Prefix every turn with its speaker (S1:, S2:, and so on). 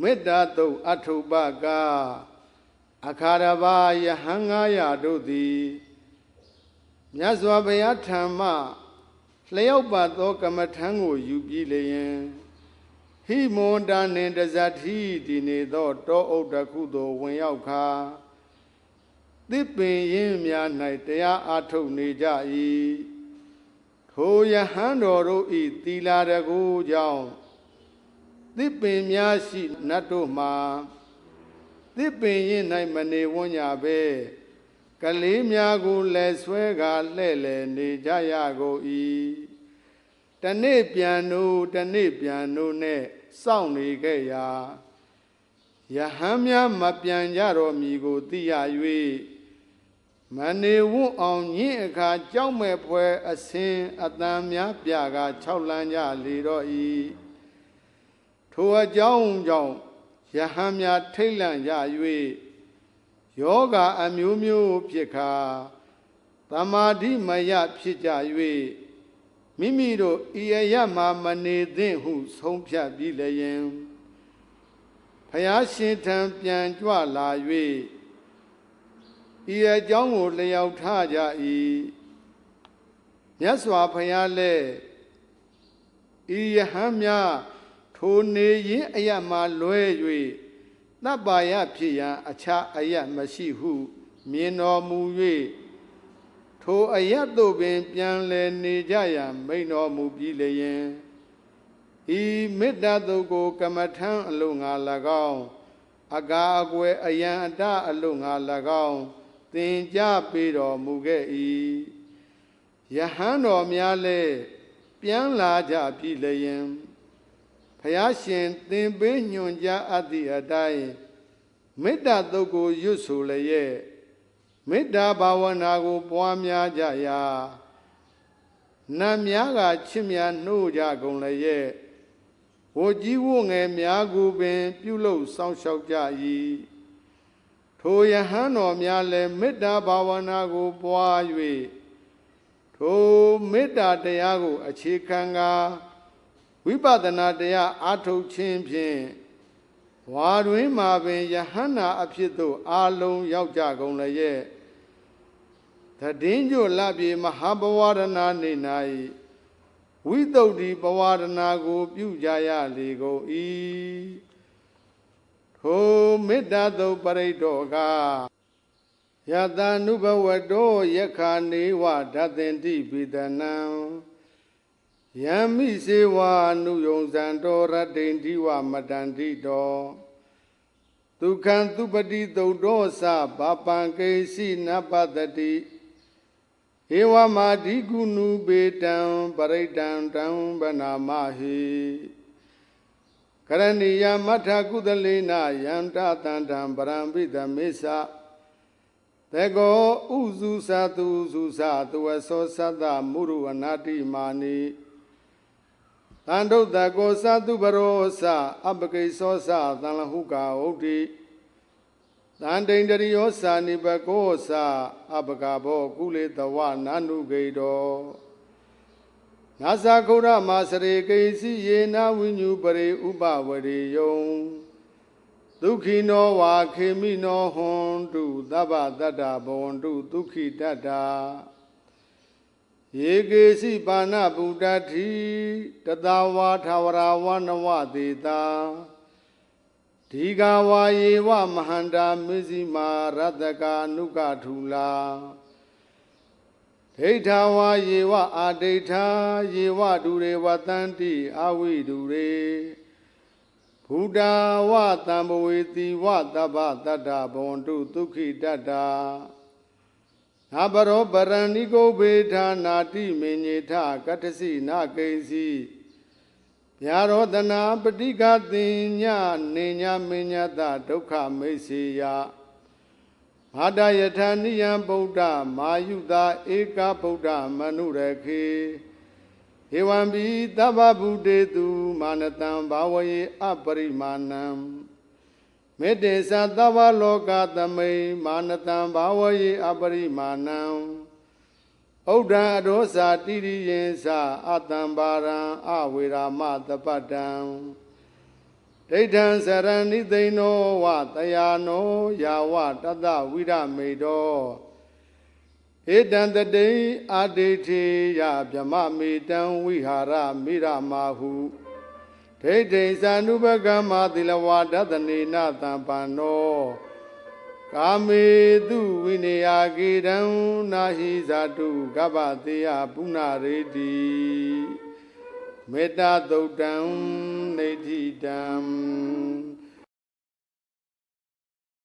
S1: မေတ္တာတုတ်အထုပ္ပကအခါရဘာယဟန်900တို့သည်မြတ်စွာဘုရားထံမှလျောက်ပါသောကမ္မထံကိုယူပြီးလျင်ဟိမွန်တာနှင့်တဇတိတည်နေသောတောအုပ်တစ်ခုသို့ဝင်ရောက်ခါသစ်ပင်ရင်းများ၌တရားအားထုတ်နေကြ၏ထိုယဟန်တော်တို့ဤသီလာတကူကြောင့် သစ်ပင်များရှိနတ်တို့မှာသစ်ပင်ရင်း၌မနေဝန်းညာပဲကလေးများကိုလည်းဆွဲကာလှဲ့လေနေကြရကုန်၏တနေ့ပြန်တို့တနေ့ပြန်တို့နဲ့စောင့်နေခဲ့ရာယဟန်များမပြန်ကြတော့မီကိုသိရ၍မနေဝွန်းအောင်ညင်းအခါကြောက်မဲ့ဖွဲအစင်အတန်များပြက၆လန်းကြလေတော့၏ ထိုအကြောင်းကြောင့်ယဟန်များထိတ်လန့်ကြ၍ယောဂအမျိုးမျိုးဖြစ်ခါတမာတိမယဖြစ်ကြ၍မိမိတို့ဤအရမှာမနေသင့်ဟု ဆုံးဖြတ်ပြီးလျင်ဖယားရှင်ထံပြန်ကြွလာ၍ဤအကြောင်းကိုလျောက်ထားကြ၏မြတ်စွာဘုရားလည်းဤယဟန်များ ထိုနေရင်အရမှာလွဲ၍တပ်ပါယဖြစ်ရန်အခြားအယမရှိဟု မြင်တော်မူ၍ထိုအယတ်တို့ပင်ပြန်လည်နေကြရန်မိန်တော်မူပြီးလျင်ဤမေတ္တာတုတ်ကို ကမ္မထံအလို့ငါ၎င်းအကာအကွယ်အယံအတအလို့ငါ၎င်းသင်ကြားပေးတော်မူခဲ့၏ယဟန်တော်များလည်းပြန်လာကြပြီလျင် ဖယားရှင်သင်ပေးညွန်ကြားအပ်သည့်အတိုင်းမေတ္တာတုတ်ကိုရွတ်ဆိုလျက်မေတ္တာဘာဝနာကိုပွားများကြရာနတ်များကချစ်မြနှိုးကြကုန်လျက်ဝကြီးဝငယ်များကိုပင် ပြုလုပ်စောင့်ရှောက်ကြ၏ထိုယဟန်တော်များလည်းမေတ္တာဘာဝနာကိုပွား၍ထိုမေတ္တာတရားကို အခြေခံကာ ဝိပဿနာတရားအားထုတ်ခြင်းဖြင့်ဝါတွင်မှာပင်ယဟန္တာအဖြစ်သို့အာလုံးရောက်ကြကုန်လျက်တည်င်းကျို့လပြေမဟာဘဝရဏနေ၌ဝိတုဒ္ဓိဘဝရဏကို ပြုကြရလေကုန်၏ထိုမေတ္တာသုတ်ပရိတ်တော်ကယတ ानु ဘဝတောယခာနေဝဓတ္တင်တိပိတနံ ယံမိစေဝအနုယုံဇံတော်ရတ္တိန်ဒီဝမတန္တိတော်ဒုက္ခံသူပတိသုတ်တော်သဘာပံကေစီနပတတိဧဝမာဒီကုနုပေတံပရိတံတံဗနာမဟိကရဏီယမထကုသလေနယန္တတန္တံပရံပိသမေသတေကောဥစုသတုစုသတဝသောသတ္တမုရုအနာတိမာနိ တန္တုတ္တကောသတုပရောသအပကိသောသသံလဟုကာဟုတ်တိတန်တိန်တရိယောစာနိပကောစာအပကဘောကုလေတဝနာနုဂိတောနာသခုရမစရေကိစီယေနဝိညုပရိဥပဝရေယုံဒုက္ခိနောဝါခေမိနောဟွန်တုသဗ္ဗတတ္တဘဝန္တုဒုက္ခိတတ္တာ ယေကေစီပါဏဗုဒ္ဓတိတတဝါထာဝရဝနဝတေတာဒီဃဝါယေဝမဟန္တာမစ္စည်းမာရတကာနုကထူလာဒိဋ္ဌဝါယေဝအာဒိဋ္ဌာယေဝဒုရေဝတန္တိအဝိဒုရေဘုဒ္ဓဝတံဘဝေတိဝတဗ္ဗတတ္တဘဝန္တုဒုက္ခိတတ္တာ နာဘရောပရဏိကိုဘေထာနာတိမေညေထကတ္တစီနာကိစီဗျာရောတနာပဋိကတင်ညနေညမညတဒုက္ခမိတ်စေယဘာဒယထာနိယံဗုဒ္ဓမာယုတာဧကဗုဒ္ဓမနုရခေဧဝံဘိသဗ္ဗဗုတေတုမာနတံဘာဝယေအပရိမာဏံ မေတ္တေသသဗ္ဗလောကသမိမာနတံဘာဝယေအပရိမာဏံဥဒ္ဒံအရောစာတိရိယေသအတံပါရံအဝေရာမတပတံဒိဋ္ဌံစရဏိသိဏောဝတယာနောယာဝတတဝိရမေတောဧတံတတိအာဒိဋ္ဌိယဗြမမေတံဝိဟာရမိရမာဟု ဒိဋ္ဌိသ ानु ပကမ္မာသီလဝါဒတနေနတံပန္နောကာမေတုဝိနေယကေတံနာဟိဇာတုကပ္ပတေယပုဏ္ဏရေတိမေတ္တာသုတ်တံနေတိတံ